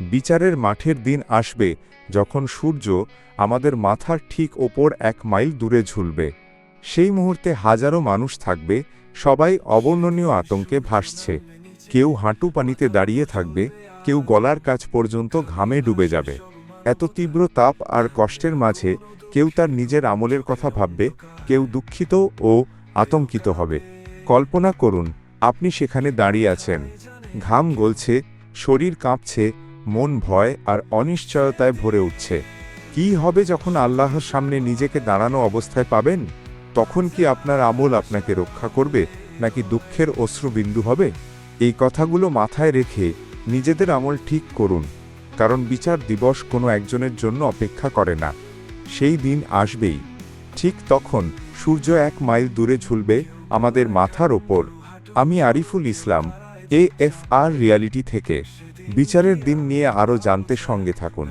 বিচারের মাঠের দিন আসবে, যখন সূর্য আমাদের মাথার ঠিক ওপর এক মাইল দূরে ঝুলবে। সেই মুহূর্তে হাজারো মানুষ থাকবে, সবাই অবর্ণনীয় আতঙ্কে ভাসছে। কেউ হাঁটু পানিতে দাঁড়িয়ে থাকবে, কেউ গলার কাছ পর্যন্ত ঘামে ডুবে যাবে। এত তীব্র তাপ আর কষ্টের মাঝে কেউ তার নিজের আমলের কথা ভাববে, কেউ দুঃখিত ও আতঙ্কিত হবে। কল্পনা করুন, আপনি সেখানে দাঁড়িয়ে আছেন। ঘাম গলছে, শরীর কাঁপছে মন ভয় আর অনিশ্চয়তায় ভরে উঠছে। কি হবে যখন আল্লাহর সামনে নিজেকে দাঁড়ানো অবস্থায় পাবেন? তখন কি আপনার আমল আপনাকে রক্ষা করবে, নাকি দুঃখের অশ্রুবিন্দু হবে? এই কথাগুলো মাথায় রেখে নিজেদের আমল ঠিক করুন, কারণ বিচার দিবস কোনো একজনের জন্য অপেক্ষা করে না। সেই দিন আসবেই। ঠিক তখন সূর্য এক মাইল দূরে ঝুলবে আমাদের মাথার ওপর। আমি Ariful Islam A F R reality থেকে বিচারের দিন নিয়ে আরও জানতে সঙ্গে থাকুন।